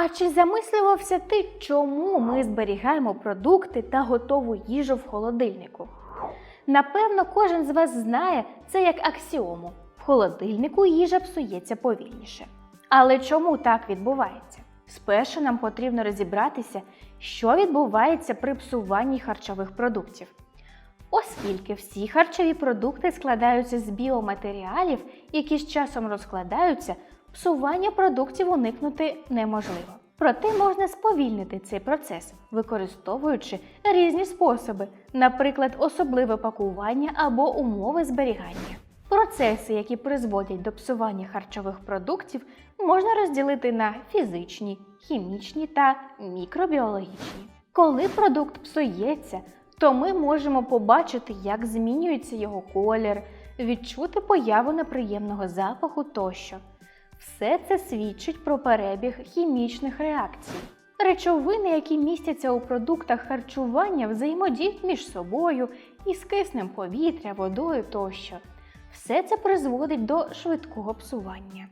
А чи замислювався ти, чому ми зберігаємо продукти та готову їжу в холодильнику? Напевно, кожен з вас знає це як аксіому. В холодильнику їжа псується повільніше. Але чому так відбувається? Спершу нам потрібно розібратися, що відбувається при псуванні харчових продуктів. Оскільки всі харчові продукти складаються з біоматеріалів, які з часом розкладаються, псування продуктів уникнути неможливо. Проте можна сповільнити цей процес, використовуючи різні способи, наприклад, особливе пакування або умови зберігання. Процеси, які призводять до псування харчових продуктів, можна розділити на фізичні, хімічні та мікробіологічні. Коли продукт псується, то ми можемо побачити, як змінюється його колір, відчути появу неприємного запаху тощо. Все це свідчить про перебіг хімічних реакцій. Речовини, які містяться у продуктах харчування, взаємодіють між собою із киснем повітря, водою тощо. Все це призводить до швидкого псування.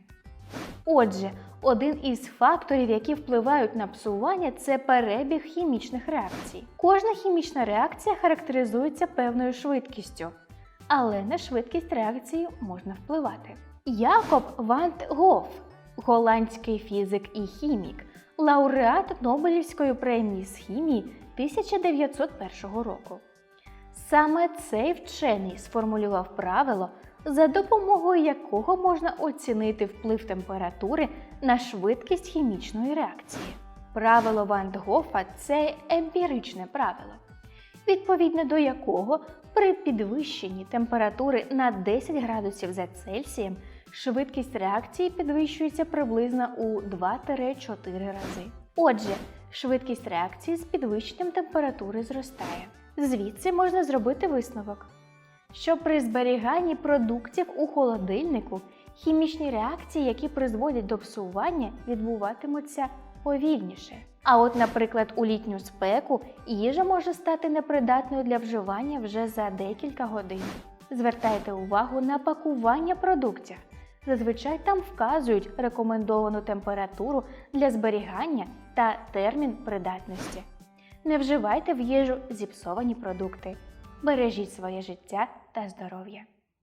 Отже, один із факторів, які впливають на псування, це перебіг хімічних реакцій. Кожна хімічна реакція характеризується певною швидкістю, але на швидкість реакції можна впливати. Якоб Вант Гоф, голландський фізик і хімік, лауреат Нобелівської премії з хімії 1901 року. Саме цей вчений сформулював правило, за допомогою якого можна оцінити вплив температури на швидкість хімічної реакції. Правило Ван Гофа це емпіричне правило, відповідно до якого при підвищенні температури на 10 градусів за Цельсієм швидкість реакції підвищується приблизно у 2-4 рази. Отже, швидкість реакції з підвищенням температури зростає. Звідси можна зробити висновок, що при зберіганні продуктів у холодильнику хімічні реакції, які призводять до псування, відбуватимуться повільніше. А от, наприклад, у літню спеку їжа може стати непридатною для вживання вже за декілька годин. Звертайте увагу на пакування продуктів. Зазвичай там вказують рекомендовану температуру для зберігання та термін придатності. Не вживайте в їжу зіпсовані продукти. Бережіть своє життя та здоров'я.